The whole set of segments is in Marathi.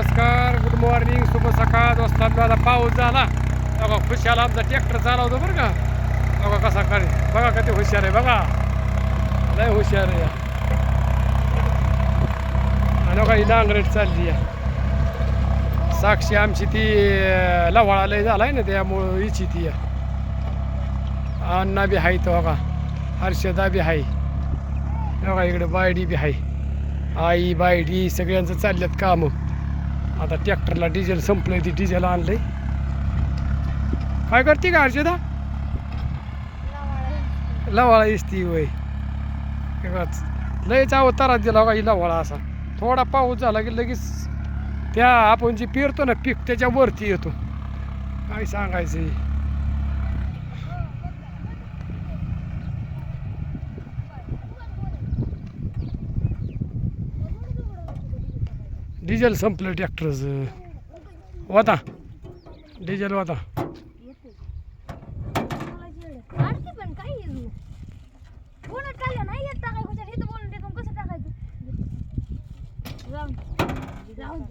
नमस्कार गुड मॉर्निंग शुभ सकाळ दोस्तांनो. आता पाऊस झाला. बघा खुशाल आमचा. ट्रॅक्टर चालवतो बरं का? बघा कसा काय बघा किती हुशार आहे बघा. लय हुशार आहे आणि बघा ही नांगरेट चालली आहे साक्षी आमची ती लव्हाळा लवाळा लय झालाय ना त्यामुळं हिची ती या. अण्णा बी आहे तो बघा. हर्षदा बी आहे बघा इकडे बायडी बी आहे आई बायडी सगळ्यांचं चालल्यात कामं. आता ट्रॅक्टरला डिझेल संपलं आहे ती डिझेल आणलंय. काय करते का हर्षदा? लवाळा इसती वय लयच अवतारात दिला का ही लवाळा असा. थोडा पाऊस झाला की लगेच त्या आपण जे पेरतो ना पीक त्याच्यावरती येतो. काय सांगायचं हे. डिझेल संपलं ट्रॅक्टरचं होता डिझेल होता आणखी पण काय आहे तू? बोलत चाललं नाही येत हे बोलून देतो कसं टाकायचं? जाऊन जाऊन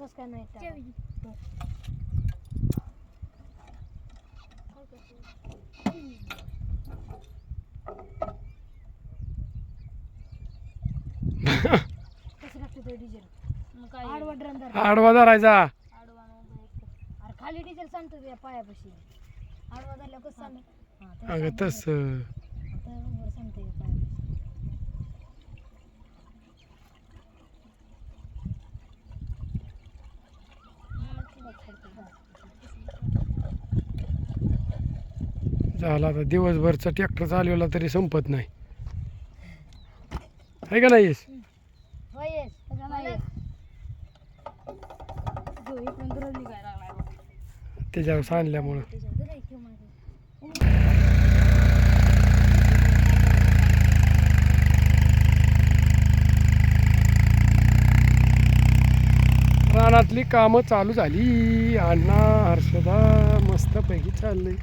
कस काय नाही टाकायचं? कसं टाकतो ते डिझेल आडवा ड्रम धर. आडवा धरायचा. आडवा नव्हता एक. तर. अरे खाली डिझेल सांगतो त्या पायापाशी. आडवा धरल्यावर कसं सांग? तेव्हा अगं. तस. सांगते पायापाशी. झाला आता दिवसभरचा ट्रॅक्टर चालवला तरी संपत नाही. आहे का नाही होय येस. होय. जो इकडून निघायला लागलाय बघ. त्याच्यावर सांडल्यामुळं. किंवा रानातली कामं चालू झाली. अण्णा हर्षदा मस्तपैकी चालली